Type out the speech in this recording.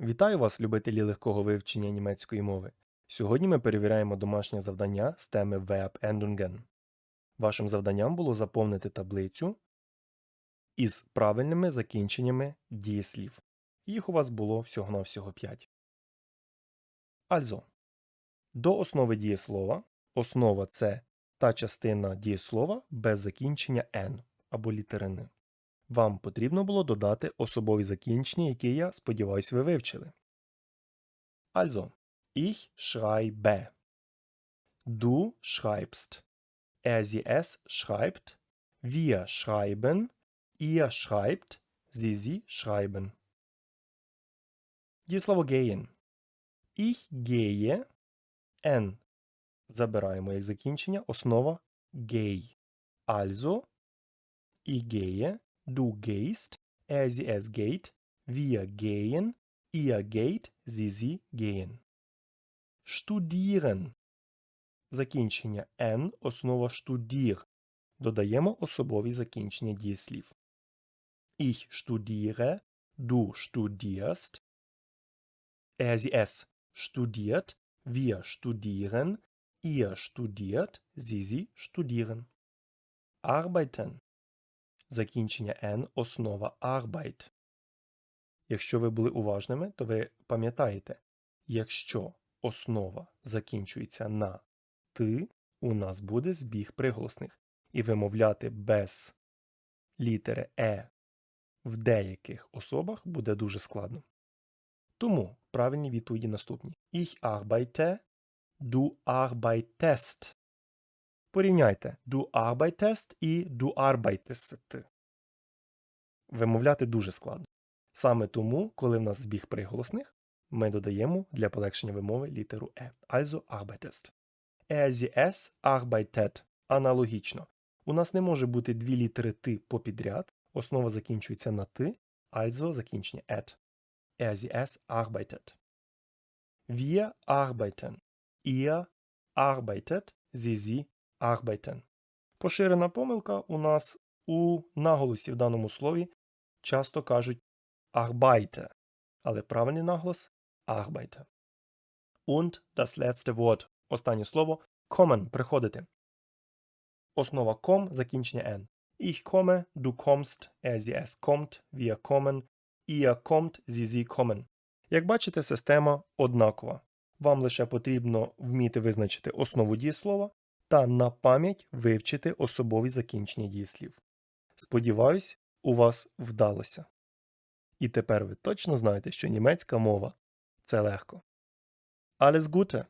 Вітаю вас, любителі легкого вивчення німецької мови. Сьогодні ми перевіряємо домашнє завдання з теми Verb-Endungen. Вашим завданням було заповнити таблицю із правильними закінченнями дієслів. Їх у вас було всього-навсього 5. Also. До основи дієслова. Основа це та частина дієслова без закінчення n або літери «н». Вам потрібно було додати особові закінчення, які я сподіваюся ви вивчили. Also, ich schreibe. Du schreibst. Er, sie, es schreibt. Wir schreiben. Ihr schreibt. Sie, sie schreiben. Дієслово gehen. Ich gehe. N. Забираємо як закінчення. Основа gay. Also, ich gehe. Du gehst, er, sie, es geht, wir gehen, ihr geht, sie, sie gehen. Studieren. Закінчення N, основа штудір. Додаємо особові закінчення дієслів. Ich studiere, du studierst, er, sie, es studiert, wir studieren, ihr studiert, sie, sie studieren. Arbeiten. Закінчення N – основа Arbeit. Якщо ви були уважними, то ви пам'ятаєте, якщо основа закінчується на ти, у нас буде збіг приголосних. І вимовляти без літери Е в деяких особах буде дуже складно. Тому правильні відповіді наступні. Ich arbeite, du arbeitest. Порівняйте du arbeitest і du arbeitest. Вимовляти дуже складно. Саме тому, коли в нас збіг приголосних, ми додаємо для полегшення вимови літеру Е. Also arbeitest. Er, sie, es arbeitet. Аналогічно. У нас не може бути дві літери Т попідряд. Основа закінчується на Т, also закінчення et. Er, sie, es arbeitet. Wir arbeiten. Ihr arbeitet. Sie, sie arbeiten. Поширена помилка у нас у наголосі в даному слові часто кажуть arbeite, але правильний наголос arbeite. Und das letzte Wort. Останнє слово kommen – приходити. Основа kom – закінчення n. Ich komme, du kommst, er, sie, es kommt, wir kommen, ihr kommt, sie, sie kommen. Як бачите, система однакова. Вам лише потрібно вміти визначити основу дієслова та на пам'ять вивчити особові закінчення дієслів. Сподіваюсь, у вас вдалося. І тепер ви точно знаєте, що німецька мова це легко. Alles Gute!